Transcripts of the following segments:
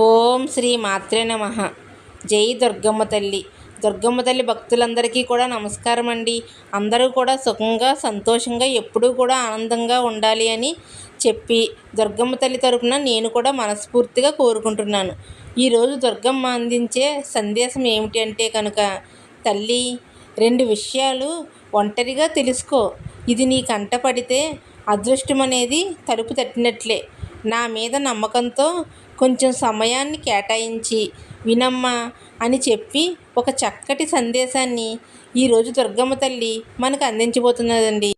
ఓం శ్రీ మాత్రే నమ. జై దుర్గమ్మ తల్లి. దుర్గమ్మ తల్లి భక్తులందరికీ కూడా నమస్కారం అండి. అందరూ కూడా సుఖంగా సంతోషంగా ఎప్పుడూ కూడా ఆనందంగా ఉండాలి అని చెప్పి దుర్గమ్మ తల్లి తరపున నేను కూడా మనస్ఫూర్తిగా కోరుకుంటున్నాను. ఈరోజు దుర్గమ్మ అందించే సందేశం ఏమిటి అంటే కనుక తల్లి రెండు విషయాలు ఒంటరిగా తెలుసుకో. ఇది నీ కంట పడితే అదృష్టం అనేది తలుపు తట్టినట్లే. నా మీద నమ్మకంతో కొంచెం సమయాన్ని కేటాయించి వినమ్మా అని చెప్పి ఒక చక్కటి సందేశాన్ని ఈరోజు దుర్గమ్మ తల్లి మనకు అందించబోతున్నదండి.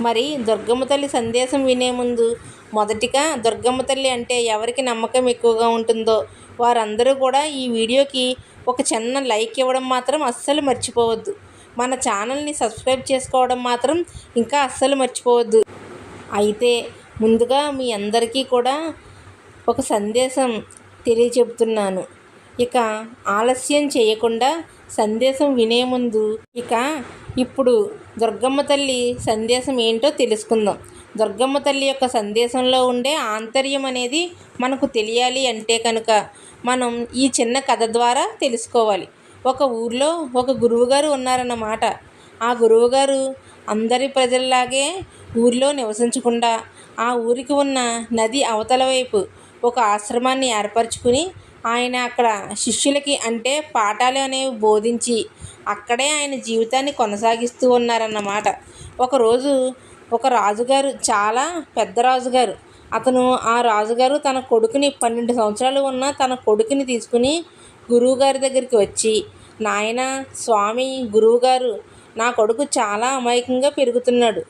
మరి దుర్గమ్మ తల్లి సందేశం వినే ముందు మొదటిగా దుర్గమ్మ తల్లి అంటే ఎవరికి నమ్మకం ఎక్కువగా ఉంటుందో వారందరూ కూడా ఈ వీడియోకి ఒక చిన్న లైక్ ఇవ్వడం మాత్రం అస్సలు మర్చిపోవద్దు. మన ఛానల్ని సబ్స్క్రైబ్ చేసుకోవడం మాత్రం ఇంకా అస్సలు మర్చిపోవద్దు. అయితే ముందుగా మీ అందరికీ కూడా ఒక సందేశం తెలియచెప్తున్నాను ఇక ఆలస్యం చేయకుండా సందేశం వినే ముందు ఇక ఇప్పుడు దుర్గమ్మ తల్లి సందేశం ఏంటో తెలుసుకుందాం. దుర్గమ్మ తల్లి యొక్క సందేశంలో ఉండే ఆంతర్యం అనేది మనకు తెలియాలి అంటే కనుక మనం ఈ చిన్న కథ ద్వారా తెలుసుకోవాలి. ఒక ఊర్లో ఒక గురువుగారు ఉన్నారన్నమాట. ఆ గురువుగారు అందరి ప్రజల్లాగే ఊర్లో నివసించకుండా ఆ ఊరికి ఉన్న నది అవతల వైపు ఒక ఆశ్రమాన్ని ఏర్పరచుకుని ఆయన అక్కడ శిష్యులకి అంటే పాఠాలు అనేవి బోధించి అక్కడే ఆయన జీవితాన్ని కొనసాగిస్తూ ఉన్నారన్నమాట. ఒకరోజు ఒక రాజుగారు చాలా పెద్ద రాజుగారు అతను ఆ రాజుగారు తన కొడుకుని పన్నెండు సంవత్సరాలు ఉన్న తన కొడుకుని తీసుకుని గురువుగారి దగ్గరికి వచ్చి నాయన స్వామి గురువుగారు నా కొడుకు చాలా అమాయకంగా పెరుగుతున్నాడు.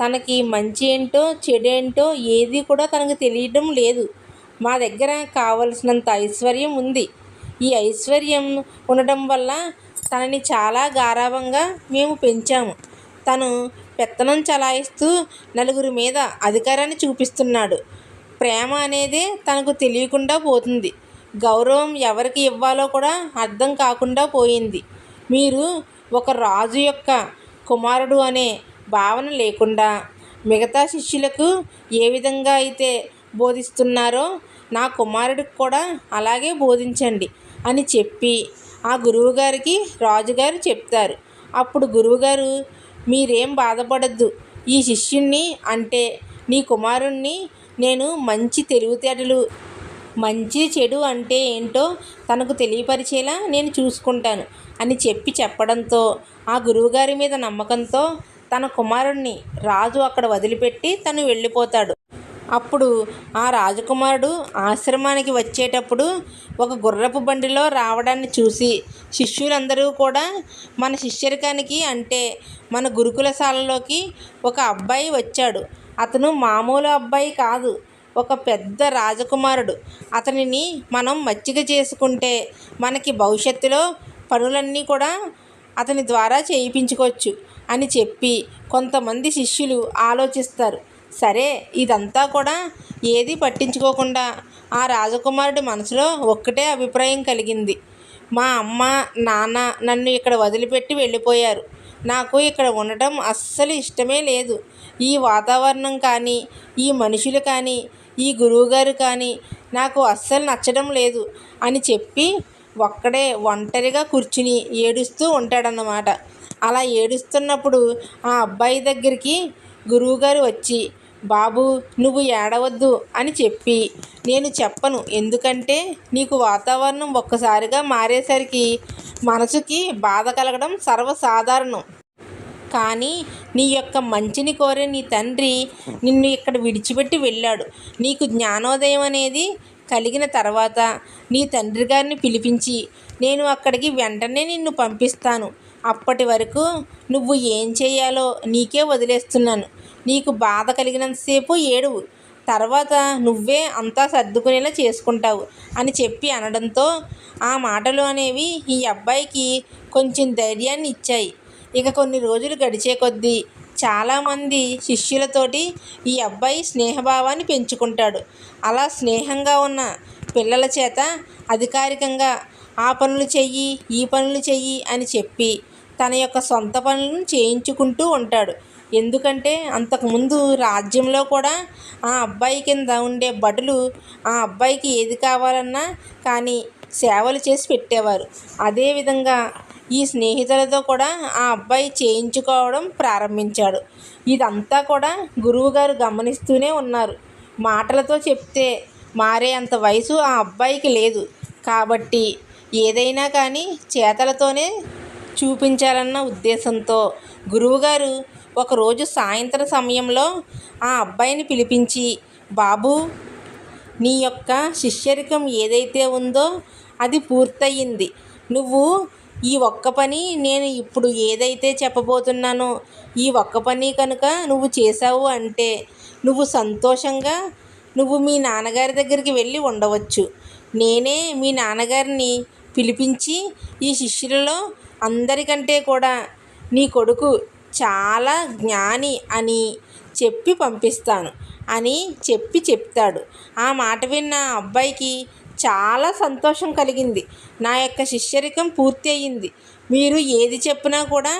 తనకి మంచి ఏంటో చెడు ఏంటో ఏది కూడా తనకు తెలియడం లేదు. మా దగ్గర కావలసినంత ఐశ్వర్యం ఉంది. ఈ ఐశ్వర్యం ఉండటం వల్ల తనని చాలా గారాబంగా మేము పెంచాము. తను పెత్తనం చలాయిస్తూ నలుగురి మీద అధికారాన్ని చూపిస్తున్నాడు. ప్రేమ అనేది తనకు తెలియకుండా పోతుంది. గౌరవం ఎవరికి ఇవ్వాలో కూడా అర్థం కాకుండా పోయింది. మీరు ఒక రాజు యొక్క కుమారుడు అనే భావన లేకుండా మిగతా శిష్యులకు ఏ విధంగా అయితే బోధిస్తున్నారో నా కుమారుడికి కూడా అలాగే బోధించండి అని చెప్పి ఆ గురువుగారికి రాజుగారు చెప్తారు. అప్పుడు గురువుగారు మీరేం బాధపడద్దు. ఈ శిష్యుణ్ణి అంటే నీ కుమారుణ్ణి నేను మంచి తెలివితేటలు మంచి చెడు అంటే ఏంటో తనకు తెలియపరిచేలా నేను చూసుకుంటాను అని చెప్పి చెప్పడంతో ఆ గురువుగారి మీద నమ్మకంతో తన కుమారుణ్ణి రాజు అక్కడ వదిలిపెట్టి తను వెళ్ళిపోతాడు. అప్పుడు ఆ రాజకుమారుడు ఆశ్రమానికి వచ్చేటప్పుడు ఒక గుర్రపు బండిలో రావడాన్ని చూసి శిష్యులందరూ కూడా మన శిష్యరికానికి అంటే మన గురుకులశాలలోకి ఒక అబ్బాయి వచ్చాడు. అతను మామూలు అబ్బాయి కాదు ఒక పెద్ద రాజకుమారుడు. అతనిని మనం మచ్చిక చేసుకుంటే మనకి భవిష్యత్తులో పనులన్నీ కూడా అతని ద్వారా చేయించుకోవచ్చు అని చెప్పి కొంతమంది శిష్యులు ఆలోచిస్తారు. సరే ఇదంతా కూడా ఏది పట్టించుకోకుండా ఆ రాజకుమారుడి మనసులో ఒక్కటే అభిప్రాయం కలిగింది. మా అమ్మ నాన్న నన్ను ఇక్కడ వదిలిపెట్టి వెళ్ళిపోయారు. నాకు ఇక్కడ ఉండటం అస్సలు ఇష్టమే లేదు. ఈ వాతావరణం కానీ ఈ మనుషులు కానీ ఈ గురువుగారు కానీ నాకు అస్సలు నచ్చడం లేదు అని చెప్పి ఒక్కడే ఒంటరిగా కూర్చుని ఏడుస్తూ ఉంటాడన్నమాట. అలా ఏడుస్తున్నప్పుడు ఆ అబ్బాయి దగ్గరికి గురువుగారు వచ్చి బాబు నువ్వు ఏడవద్దు అని చెప్పి. నేను చెప్పను. ఎందుకంటే నీకు వాతావరణం ఒక్కసారిగా మారేసరికి మనసుకి బాధ కలగడం సర్వసాధారణం. కానీ నీ యొక్క మంచిని కోరే నీ తండ్రి నిన్ను ఇక్కడ విడిచిపెట్టి వెళ్ళాడు. నీకు జ్ఞానోదయం అనేది కలిగిన తర్వాత నీ తండ్రి గారిని పిలిపించి నేను అక్కడికి వెంటనే నిన్ను పంపిస్తాను. అప్పటి వరకు నువ్వు ఏం చేయాలో నీకే వదిలేస్తున్నాను. నీకు బాధ కలిగినంతసేపు ఏడువు. తర్వాత నువ్వే అంతా సర్దుకునేలా చేసుకుంటావు అని చెప్పి అనడంతో ఆ మాటలు అనేవి ఈ అబ్బాయికి కొంచెం ధైర్యాన్ని ఇచ్చాయి. ఇక కొన్ని రోజులు గడిచే కొద్దీ చాలామంది శిష్యులతోటి ఈ అబ్బాయి స్నేహభావాన్ని పెంచుకుంటాడు. అలా స్నేహంగా ఉన్న పిల్లల చేత అధికారికంగా ఆ పనులు చెయ్యి ఈ పనులు చెయ్యి అని చెప్పి తన యొక్క సొంత పనులను చేయించుకుంటూ ఉంటాడు. ఎందుకంటే అంతకుముందు రాజ్యంలో కూడా ఆ అబ్బాయి కింద ఉండే భటులు ఆ అబ్బాయికి ఏది కావాలన్నా కానీ సేవలు చేసి పెట్టేవారు. అదేవిధంగా ఈ స్నేహితులతో కూడా ఆ అబ్బాయి చేయించుకోవడం ప్రారంభించాడు. ఇదంతా కూడా గురువుగారు గమనిస్తూనే ఉన్నారు. మాటలతో చెప్తే మారే అంత వయసు ఆ అబ్బాయికి లేదు. కాబట్టి ఏదైనా కానీ చేతలతోనే చూపించాలన్న ఉద్దేశంతో గురువుగారు ఒకరోజు సాయంత్రం సమయంలో ఆ అబ్బాయిని పిలిపించి బాబు నీ యొక్క శిష్యరికం ఏదైతే ఉందో అది పూర్తయింది. నువ్వు ఈ ఒక్క పని నేను ఇప్పుడు ఏదైతే చెప్పబోతున్నానో ఈ ఒక్క పని కనుక నువ్వు చేసావు అంటే నువ్వు సంతోషంగా నువ్వు మీ నాన్నగారి దగ్గరికి వెళ్ళి ఉండవచ్చు. నేనే మీ నాన్నగారిని పిలిపించి ఈ శిష్యులలో అందరికంటే కూడా నీ కొడుకు చాలా జ్ఞాని అని చెప్పి పంపిస్తాను అని చెప్పి చెప్తాడు. ఆ మాట విన్న అబ్బాయికి చాలా సంతోషం కలిగింది. నా యొక్క శిష్యరికం పూర్తి అయ్యింది మీరు ఏది చెప్పినా కూడా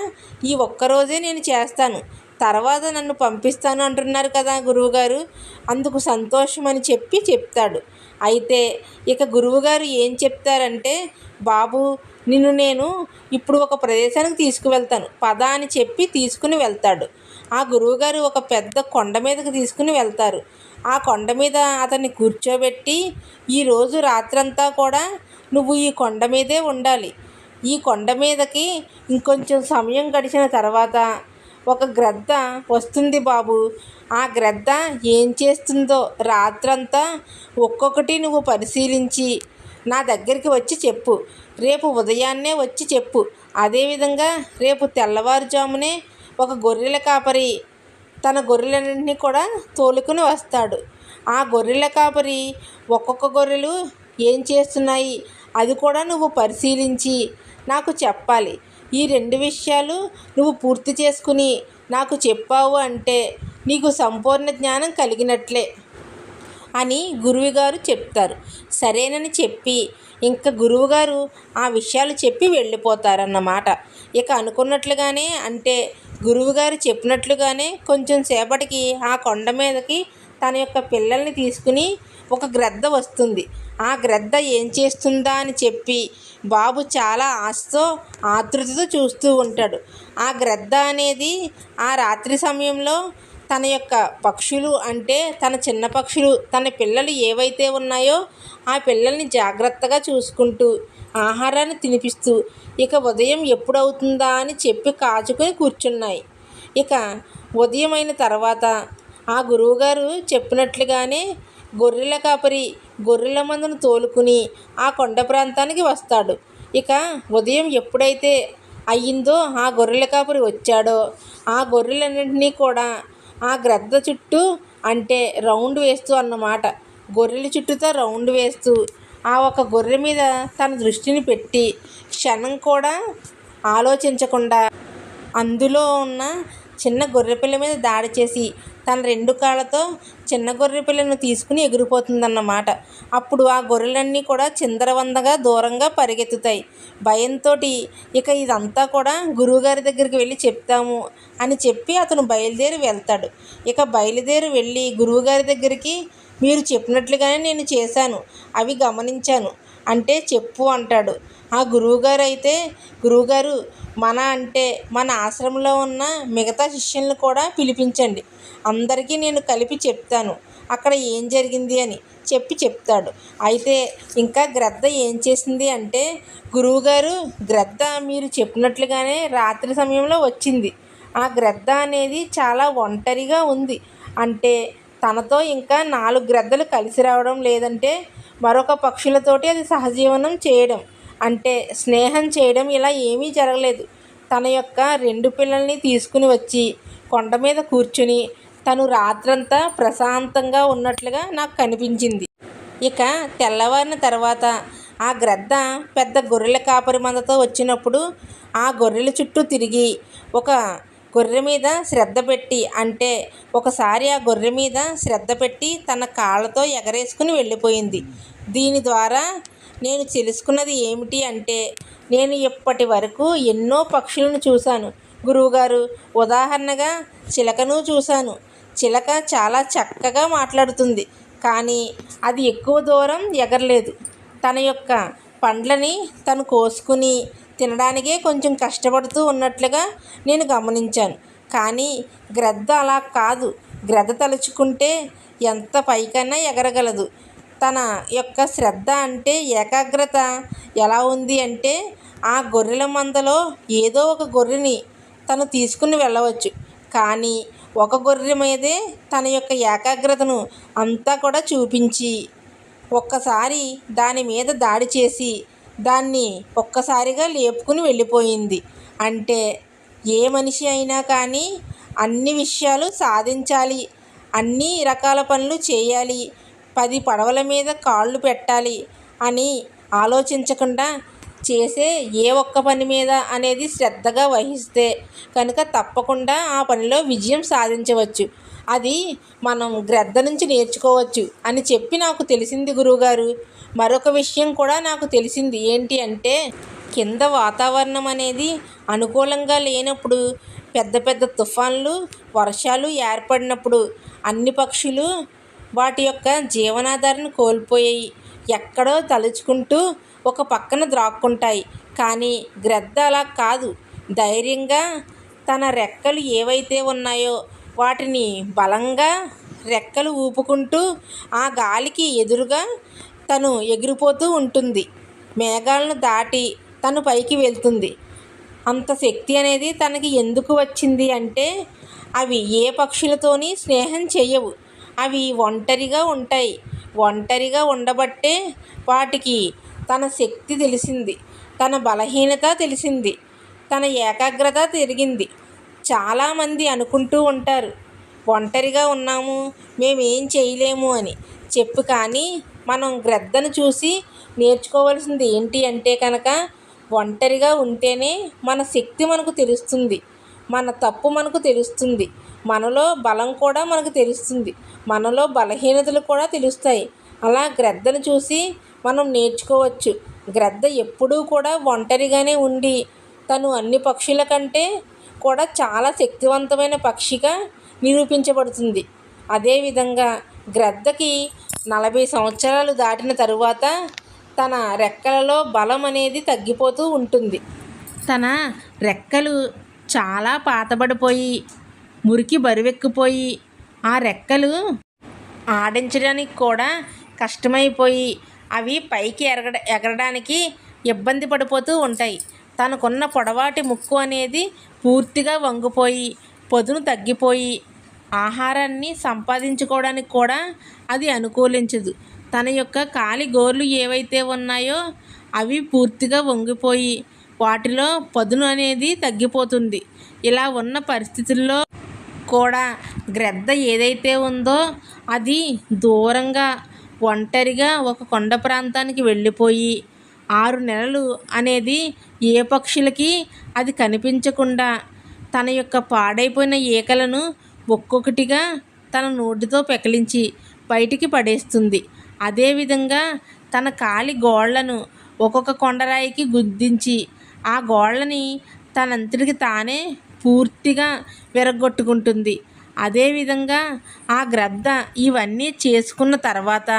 ఈ ఒక్కరోజే నేను చేస్తాను. తర్వాత నన్ను పంపిస్తాను అంటున్నారు కదా గురువుగారు. అందుకు సంతోషం అని చెప్పి చెప్తాడు. అయితే ఇక గురువుగారు ఏం చెప్తారంటే బాబు నిన్ను నేను ఇప్పుడు ఒక ప్రదేశానికి తీసుకువెళ్తాను. పద అని చెప్పి తీసుకుని వెళ్తాడు. ఆ గురువుగారు ఒక పెద్ద కొండ మీదకి తీసుకుని వెళ్తారు. ఆ కొండ మీద అతన్ని కూర్చోబెట్టి ఈరోజు రాత్రంతా కూడా నువ్వు ఈ కొండ మీదే ఉండాలి. ఈ కొండ మీదకి ఇంకొంచెం సమయం గడిచిన తర్వాత ఒక గ్రద్ద వస్తుంది బాబు. ఆ గ్రద్ద ఏం చేస్తుందో రాత్రంతా ఒక్కొక్కటి నువ్వు పరిశీలించి నా దగ్గరికి వచ్చి చెప్పు. రేపు ఉదయాన్నే వచ్చి చెప్పు. అదేవిధంగా రేపు తెల్లవారుజామునే ఒక గొర్రెల కాపరి తన గొర్రెలన్నింటినీ కూడా తోలుకుని వస్తాడు. ఆ గొర్రెల కాపరి ఒక్కొక్క గొర్రెలు ఏం చేస్తున్నాయి? అది కూడా నువ్వు పరిశీలించి నాకు చెప్పాలి. ఈ రెండు విషయాలు నువ్వు పూర్తి చేసుకుని నాకు చెప్పావు అంటే నీకు సంపూర్ణ జ్ఞానం కలిగినట్లే. అని గురువుగారు చెప్తారు. సరేనని చెప్పి ఇంకా గురువుగారు ఆ విషయాలు చెప్పి వెళ్ళిపోతారన్నమాట. ఇక అనుకున్నట్లుగానే అంటే గురువుగారు చెప్పినట్లుగానే కొంచెం సేపటికి ఆ కొండ మీదకి తన యొక్క పిల్లల్ని తీసుకుని ఒక గ్రద్ద వస్తుంది. ఆ గ్రద్ద ఏం చేస్తుందా అని చెప్పి బాబు చాలా ఆశతో ఆతృతతో చూస్తూ ఉంటాడు. ఆ గ్రద్ద అనేది ఆ రాత్రి సమయంలో తన యొక్క పక్షులు అంటే తన చిన్న పక్షులు తన పిల్లలు ఏవైతే ఉన్నాయో ఆ పిల్లల్ని జాగ్రత్తగా చూసుకుంటూ ఆహారాన్ని తినిపిస్తూ ఇక ఉదయం ఎప్పుడవుతుందా అని చెప్పి కాచుకొని కూర్చున్నాయి. ఇక ఉదయం అయిన తర్వాత ఆ గురువుగారు చెప్పినట్లుగానే గొర్రెల కాపరి గొర్రెల మందను తోలుకుని ఆ కొండ ప్రాంతానికి వస్తాడు. ఇక ఉదయం ఎప్పుడైతే అయ్యిందో ఆ గొర్రెల కాపరి వచ్చాడో ఆ గొర్రెలన్నింటినీ కూడా ఆ గ్రద్ద చుట్టూ అంటే రౌండ్ వేస్తూ అన్నమాట. గొర్రెల చుట్టూతో రౌండ్ వేస్తూ ఆ ఒక గొర్రె మీద తన దృష్టిని పెట్టి క్షణం కూడా ఆలోచించకుండా అందులో ఉన్న చిన్న గొర్రెపిల్ల మీద దాడి చేసి తన రెండు కాళ్ళతో చిన్న గొర్రె పిల్లను తీసుకుని ఎగిరిపోతుందన్నమాట. అప్పుడు ఆ గొర్రెలన్నీ కూడా చిందరవందగా దూరంగా పరిగెత్తుతాయి. భయంతో ఇక ఇదంతా కూడా గురువుగారి దగ్గరికి వెళ్ళి చెప్తాము అని చెప్పి అతను బయలుదేరి వెళ్తాడు. ఇక బయలుదేరి వెళ్ళి గురువుగారి దగ్గరికి మీరు చెప్పినట్లుగానే నేను చేశాను అవి గమనించాను. అంటే చెప్పు అంటాడు. ఆ గురువుగారు అయితే గురువుగారు మన అంటే మన ఆశ్రమంలో ఉన్న మిగతా శిష్యులను కూడా పిలిపించండి. అందరికీ నేను కలిపి చెప్తాను. అక్కడ ఏం జరిగింది అని చెప్పి చెప్తాడు. అయితే ఇంకా గ్రద్ద ఏం చేసింది అంటే గురువుగారు గ్రద్ద మీరు చెప్పినట్లుగానే రాత్రి సమయంలో వచ్చింది. ఆ గ్రద్ద అనేది చాలా ఒంటరిగా ఉంది. అంటే తనతో ఇంకా నాలుగు గ్రద్దలు కలిసి రావడం లేదంటే మరొక పక్షులతోటి అది సహజీవనం చేయడం. అంటే స్నేహం చేయడం ఇలా ఏమీ జరగలేదు. తన యొక్క రెండు పిల్లల్ని తీసుకుని వచ్చి కొండ మీద కూర్చుని తను రాత్రంతా ప్రశాంతంగా ఉన్నట్లుగా నాకు కనిపించింది. ఇక తెల్లవారిన తర్వాత ఆ గ్రద్ద పెద్ద గొర్రెల కాపరి మందతో వచ్చినప్పుడు ఆ గొర్రెల చుట్టూ తిరిగి ఒక గొర్రె మీద శ్రద్ధ పెట్టి అంటే ఒకసారి ఆ గొర్రె మీద శ్రద్ధ పెట్టి తన కాళ్ళతో ఎగరేసుకుని వెళ్ళిపోయింది. దీని ద్వారా నేను తెలుసుకున్నది ఏమిటి అంటే నేను ఇప్పటి వరకు ఎన్నో పక్షులను చూశాను. గురువుగారు ఉదాహరణగా చిలకను చూశాను. చిలక చాలా చక్కగా మాట్లాడుతుంది కానీ అది ఎక్కువ దూరం ఎగరలేదు. తన యొక్క పండ్లని తను కోసుకుని తినడానికే కొంచెం కష్టపడుతూ ఉన్నట్లుగా నేను గమనించాను. కానీ గ్రద్ద అలా కాదు. గ్రద్ద తలుచుకుంటే ఎంత పైకన్నా ఎగరగలదు. తన యొక్క శ్రద్ధ అంటే ఏకాగ్రత. ఎలా ఉంది అంటే ఆ గొర్రెల మందలో ఏదో ఒక గొర్రెని తను తీసుకుని వెళ్ళవచ్చు. కానీ ఒక గొర్రె మీదే తన యొక్క ఏకాగ్రతను అంతా కూడా చూపించి ఒక్కసారి దాని మీద దాడి చేసి దాన్ని ఒక్కసారిగా లేపుకుని వెళ్ళిపోయింది. అంటే ఏ మనిషి అయినా కానీ అన్ని విషయాలు సాధించాలి అన్ని రకాల పనులు చేయాలి పది పడవల మీద కాళ్ళు పెట్టాలి అని ఆలోచించకుండా చేసే ఏ ఒక్క పని మీద అనేది శ్రద్ధగా వహిస్తే కనుక తప్పకుండా ఆ పనిలో విజయం సాధించవచ్చు. అది మనం గ్రద్ద నుంచి నేర్చుకోవచ్చు అని చెప్పి నాకు తెలిసింది గురువుగారు. మరొక విషయం కూడా నాకు తెలిసింది ఏంటి అంటే కింద వాతావరణం అనేది అనుకూలంగా లేనప్పుడు పెద్ద పెద్ద తుఫాన్లు వర్షాలు ఏర్పడినప్పుడు అన్ని పక్షులు వాటి యొక్క జీవనాధారాన్ని కోల్పోయాయి. ఎక్కడో తలుచుకుంటూ ఒక పక్కన ద్రాక్కుంటాయి కానీ గ్రద్ద అలా కాదు. ధైర్యంగా తన రెక్కలు ఏవైతే ఉన్నాయో వాటిని బలంగా రెక్కలు ఊపుకుంటూ ఆ గాలికి ఎదురుగా తను ఎగిరిపోతూ ఉంటుంది. మేఘాలను దాటి తను పైకి వెళ్తుంది. అంత శక్తి అనేది తనకి ఎందుకు వచ్చింది అంటే అవి ఏ పక్షులతోని స్నేహం చేయవు. అవి ఒంటరిగా ఉంటాయి. ఒంటరిగా ఉండబట్టే వాటికి తన శక్తి తెలిసింది తన బలహీనత తెలిసింది తన ఏకాగ్రత తిరిగింది చాలామంది అనుకుంటూ ఉంటారు ఒంటరిగా ఉన్నాము మేమేం చేయలేము అని. చెప్పు కానీ మనం గ్రద్దను చూసి నేర్చుకోవాల్సింది ఏంటి అంటే కనుక ఒంటరిగా ఉంటేనే మన శక్తి మనకు తెలుస్తుంది మన తప్పు మనకు తెలుస్తుంది మనలో బలం కూడా మనకు తెలుస్తుంది మనలో బలహీనతలు కూడా తెలుస్తాయి. అలా గ్రద్దను చూసి మనం నేర్చుకోవచ్చు. గ్రద్ద ఎప్పుడూ కూడా ఒంటరిగానే ఉండి తను అన్ని పక్షుల కంటే కూడా చాలా శక్తివంతమైన పక్షిగా నిరూపించబడుతుంది. అదేవిధంగా గ్రద్దకి నలభై సంవత్సరాలు దాటిన తరువాత తన రెక్కలలో బలం అనేది తగ్గిపోతూ ఉంటుంది. తన రెక్కలు చాలా పాతబడిపోయి మురికి బరువెక్కిపోయి ఆ రెక్కలు ఆడించడానికి కూడా కష్టమైపోయి అవి పైకి ఎరగడ ఎగరడానికి ఇబ్బంది పడిపోతూ ఉంటాయి. తనకున్న పొడవాటి ముక్కు అనేది పూర్తిగా వంగిపోయి పొదును తగ్గిపోయి ఆహారాన్ని సంపాదించుకోవడానికి కూడా అది అనుకూలించదు. తన యొక్క కాలి గోర్లు ఏవైతే ఉన్నాయో అవి పూర్తిగా వంగిపోయి వాటిలో పదును అనేది తగ్గిపోతుంది. ఇలా ఉన్న పరిస్థితుల్లో కూడా గ్రద్ద ఏదైతే ఉందో అది దూరంగా ఒంటరిగా ఒక కొండ ప్రాంతానికి వెళ్ళిపోయి ఆరు నెలలు అనేది ఏ పక్షులకి అది కనిపించకుండా తన యొక్క పాడైపోయిన ఈకలను ఒక్కొక్కటిగా తన నోటితో పెకలించి బయటికి పడేస్తుంది. అదేవిధంగా తన కాలి గోళ్ళను ఒక్కొక్క కొండరాయికి గుద్దించి ఆ గోళ్ళని తనంతటికి తానే పూర్తిగా విరగొట్టుకుంటుంది అదేవిధంగా ఆ గ్రద్ద ఇవన్నీ చేసుకున్న తర్వాత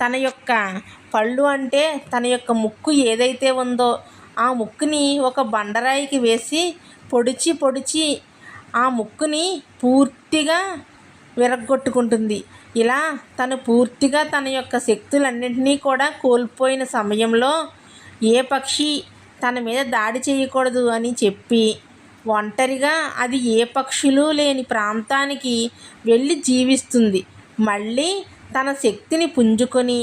తన యొక్క పళ్ళు అంటే తన యొక్క ముక్కు ఏదైతే ఉందో ఆ ముక్కుని ఒక బండరాయికి వేసి పొడిచి పొడిచి ఆ ముక్కుని పూర్తిగా విరగ్గొట్టుకుంటుంది. ఇలా తను పూర్తిగా తన యొక్క శక్తులన్నింటినీ కూడా కోల్పోయిన సమయంలో ఏ పక్షి తన మీద దాడి చేయకూడదు అని చెప్పి ఒంటరిగా అది ఏ పక్షులు లేని ప్రాంతానికి వెళ్ళి జీవిస్తుంది. మళ్ళీ తన శక్తిని పుంజుకొని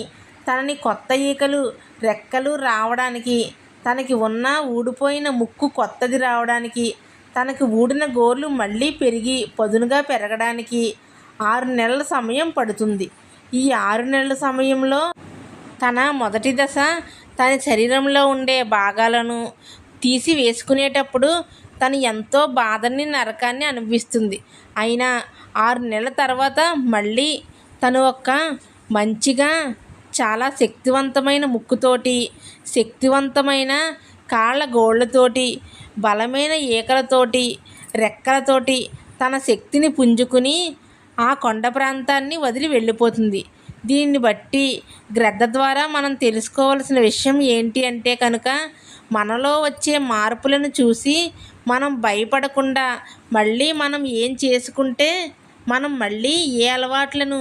తనని కొత్త ఈకలు రెక్కలు రావడానికి తనకి ఉన్న ఊడిపోయిన ముక్కు కొత్తది రావడానికి తనకి ఊడిన గోర్లు మళ్ళీ పెరిగి పదునుగా పెరగడానికి ఆరు నెలల సమయం పడుతుంది. ఈ ఆరు నెలల సమయంలో తన మొదటి దశ తన శరీరంలో ఉండే భాగాలను తీసి వేసుకునేటప్పుడు తను ఎంతో బాధని నరకాన్ని అనుభవిస్తుంది. అయినా ఆరు నెలల తర్వాత మళ్ళీ తను ఒక మంచిగా చాలా శక్తివంతమైన ముక్కుతోటి శక్తివంతమైన కాళ్ళ గోళ్ళతోటి బలమైన ఈకలతోటి రెక్కలతోటి తన శక్తిని పుంజుకుని ఆ కొండ ప్రాంతాన్ని వదిలి వెళ్ళిపోతుంది. దీన్ని బట్టి గ్రద్ద ద్వారా మనం తెలుసుకోవాల్సిన విషయం ఏంటి అంటే కనుక మనలో వచ్చే మార్పులను చూసి మనం భయపడకుండా మళ్ళీ మనం ఏం చేసుకుంటే మనం మళ్ళీ ఏ అలవాట్లను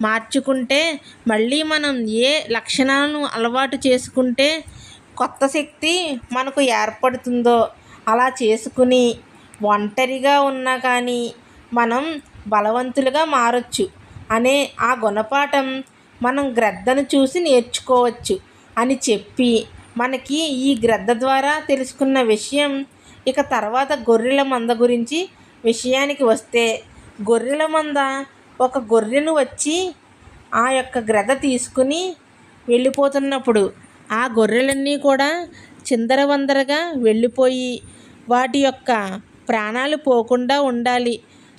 మార్చుకుంటే మళ్ళీ మనం ఏ లక్షణాలను అలవాటు చేసుకుంటే కొత్త శక్తి మనకు ఏర్పడుతుందో అలా చేసుకుని ఒంటరిగా ఉన్నా కానీ మనం బలవంతులుగా మారచ్చు అనే ఆ గుణపాఠం మనం గ్రద్దను చూసి నేర్చుకోవచ్చు అని చెప్పి మనకి ఈ గ్రద్ద ద్వారా తెలుసుకున్న విషయం ఇక తర్వాత గొర్రెల మంద గురించి విషయానికి వస్తే గొర్రెల మంద ఒక గొర్రెను వచ్చి ఆ యొక్క గ్రద తీసుకుని వెళ్ళిపోతున్నప్పుడు ఆ గొర్రెలన్నీ కూడా చిందరవందరగా వెళ్ళిపోయి వాటి యొక్క ప్రాణాలు పోకుండా ఉండాలి.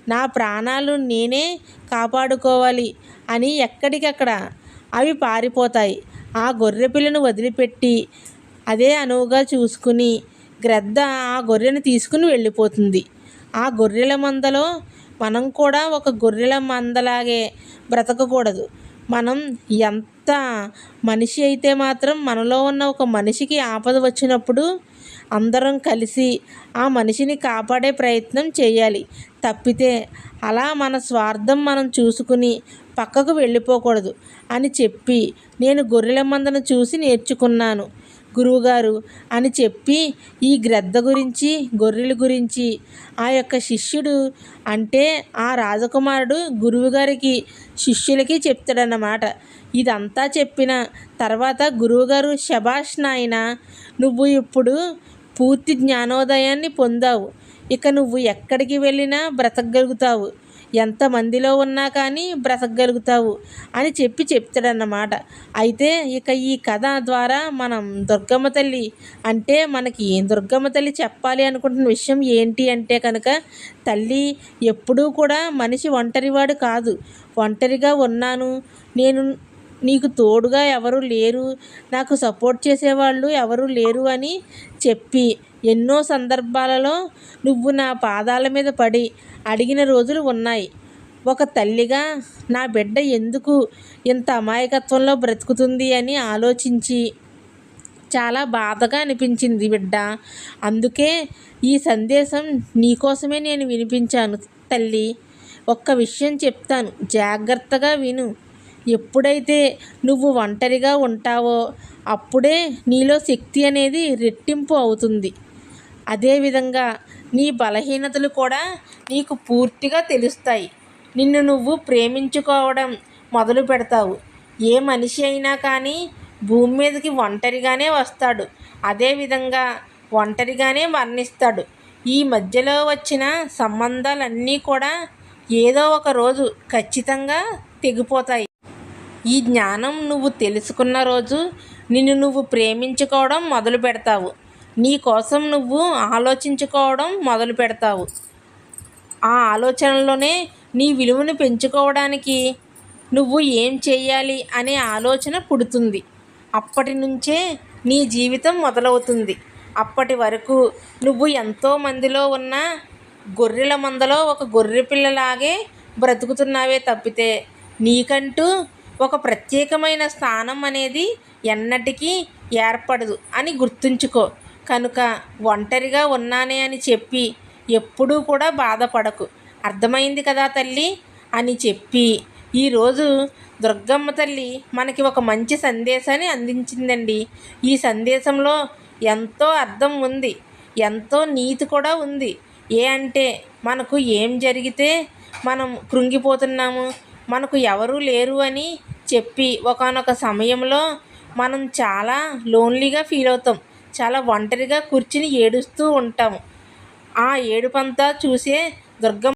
నా ప్రాణాలు నేనే కాపాడుకోవాలి అని ఎక్కడికక్కడ అవి పారిపోతాయి. ఆ గొర్రె పిల్లను వదిలిపెట్టి అదే అనువుగా చూసుకుని గ్రద్ద ఆ గొర్రెను తీసుకుని వెళ్ళిపోతుంది. ఆ గొర్రెల మందలో మనం కూడా ఒక గొర్రెల మందలాగే బ్రతకకూడదు. మనం ఎంత మనిషి అయితే మాత్రం మనలో ఉన్న ఒక మనిషికి ఆపద వచ్చినప్పుడు అందరం కలిసి ఆ మనిషిని కాపాడే ప్రయత్నం చేయాలి. తప్పితే అలా మన స్వార్థం మనం చూసుకుని పక్కకు వెళ్ళిపోకూడదు అని చెప్పి నేను గొర్రెల మందను చూసి నేర్చుకున్నాను. గురువుగారు అని చెప్పి ఈ గ్రద్ద గురించి గొర్రెల గురించి ఆ యొక్క శిష్యుడు అంటే ఆ రాజకుమారుడు గురువుగారికి శిష్యులకి చెప్తాడన్నమాట. ఇదంతా చెప్పిన తర్వాత గురువుగారు శభాష్ నాయన నువ్వు ఇప్పుడు పూర్తి జ్ఞానోదయాన్ని పొందావు. ఇక నువ్వు ఎక్కడికి వెళ్ళినా బ్రతకగలుగుతావు. ఎంతమందిలో ఉన్నా కానీ బ్రతకగలుగుతావు అని చెప్పి చెప్తాడన్నమాట. అయితే ఇక ఈ కథ ద్వారా మనం దుర్గమ్మ తల్లి అంటే మనకి దుర్గమ్మ తల్లి చెప్పాలి అనుకుంటున్న విషయం ఏంటి అంటే కనుక తల్లి ఎప్పుడూ కూడా మనిషి ఒంటరివాడు కాదు. ఒంటరిగా ఉన్నాను. నేను నీకు తోడుగా ఎవరు లేరు. నాకు సపోర్ట్ చేసేవాళ్ళు ఎవరు లేరు అని చెప్పి ఎన్నో సందర్భాలలో నువ్వు నా పాదాల మీద పడి అడిగిన రోజులు ఉన్నాయి. ఒక తల్లిగా నా బిడ్డ ఎందుకు ఇంత అమాయకత్వంలో బ్రతుకుతుంది అని ఆలోచించి చాలా బాధగా అనిపించింది బిడ్డ. అందుకే ఈ సందేశం నీకోసమే నేను వినిపించాను తల్లి. ఒక్క విషయం చెప్తాను జాగ్రత్తగా విను. ఎప్పుడైతే నువ్వు ఒంటరిగా ఉంటావో అప్పుడే నీలో శక్తి అనేది రెట్టింపు అవుతుంది. అదేవిధంగా నీ బలహీనతలు కూడా నీకు పూర్తిగా తెలుస్తాయి. నిన్ను నువ్వు ప్రేమించుకోవడం మొదలు పెడతావు. ఏ మనిషి అయినా కానీ భూమి మీదకి ఒంటరిగానే వస్తాడు. అదేవిధంగా ఒంటరిగానే మరణిస్తాడు. ఈ మధ్యలో వచ్చిన సంబంధాలన్నీ కూడా ఏదో ఒక రోజు ఖచ్చితంగా తెగిపోతాయి. ఈ జ్ఞానం నువ్వు తెలుసుకున్న రోజు నిన్ను నువ్వు ప్రేమించుకోవడం మొదలు పెడతావు. నీ కోసం నువ్వు ఆలోచించుకోవడం మొదలు పెడతావు. ఆ ఆలోచనలోనే నీ విలువను పెంచుకోవడానికి నువ్వు ఏం చేయాలి అనే ఆలోచన పుడుతుంది. అప్పటి నుంచే నీ జీవితం మొదలవుతుంది. అప్పటి వరకు నువ్వు ఎంతో మందిలో ఉన్న గొర్రెల మందలో ఒక గొర్రె పిల్లలాగే బ్రతుకుతున్నావే తప్పితే నీకంటూ ఒక ప్రత్యేకమైన స్థానం అనేది ఎన్నటికీ ఏర్పడదు అని గుర్తుంచుకో. కనుక ఒంటరిగా ఉన్నానే అని చెప్పి ఎప్పుడూ కూడా బాధపడకు. అర్థమైంది కదా తల్లి? అని చెప్పి ఈరోజు దుర్గమ్మ తల్లి మనకి ఒక మంచి సందేశాన్ని అందించిందండి. ఈ సందేశంలో ఎంతో అర్థం ఉంది. ఎంతో నీతి కూడా ఉంది. ఏ అంటే మనకు ఏం జరిగితే మనం కృంగిపోతున్నాము మనకు ఎవరూ లేరు అని చెప్పి ఒకానొక సమయంలో మనం చాలా లోన్లీగా ఫీల్ అవుతాం. చాలా ఒంటరిగా కూర్చుని ఏడుస్తూ ఉంటాము. ఆ ఏడుపంతా చూసే దుర్గమ్మ